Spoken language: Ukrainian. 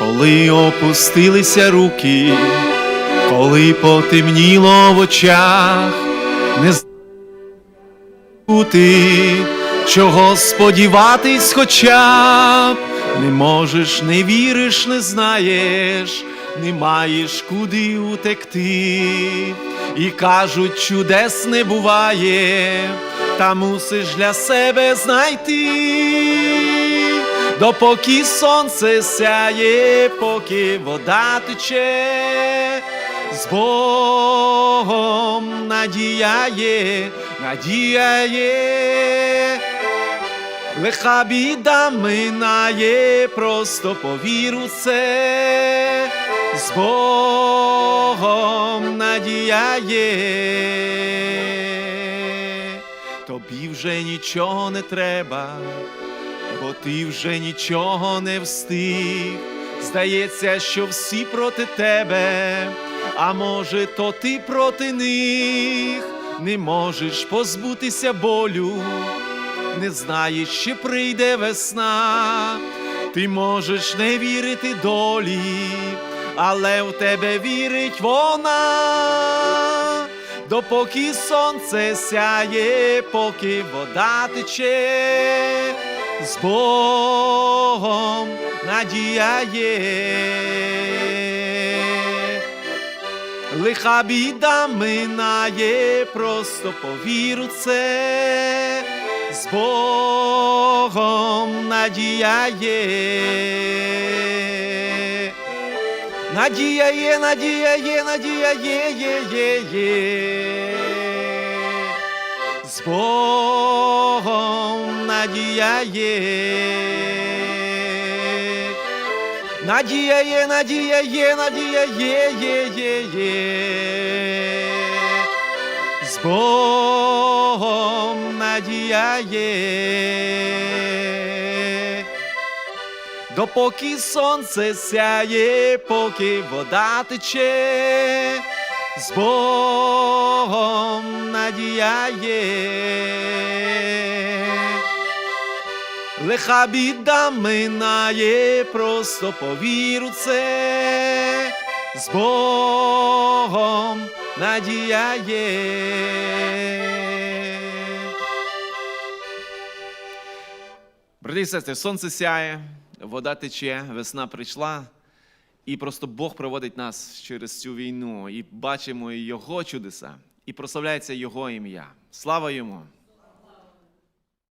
коли опустилися руки, коли потемніло в очах, не забути, чого сподіватись, хоча б. Не можеш, не віриш, не знаєш, не маєш куди утекти, і кажуть, чудес не буває, та мусиш для себе знайти допоки сонце сяє, поки вода тече, з Богом надія є, надія є, лиха біда минає, просто повір це, з Богом надія є, тобі вже нічого не треба бо ти вже нічого не встиг. Здається, що всі проти тебе, а може, то ти проти них, не можеш позбутися болю, не знаєш, чи прийде весна, ти можеш не вірити долі, але в тебе вірить вона. Допоки сонце сяє, поки вода тече, з Богом надія є. Лиха біда минає, просто повір у це, з Богом надія є. Надія є, надія є, надія є, є, є, є. З Богом надія є. Надія є, надія є, надія є, є, є, є. З Богом надія є. Допоки сонце сяє, поки вода тече, з Богом надія є. Лиха біда минає, просто повір це, з Богом надія є. Брати і сестри, сонце сяє, вода тече, весна прийшла, і просто Бог проводить нас через цю війну, і бачимо Його чудеса, і прославляється Його ім'я. Слава йому!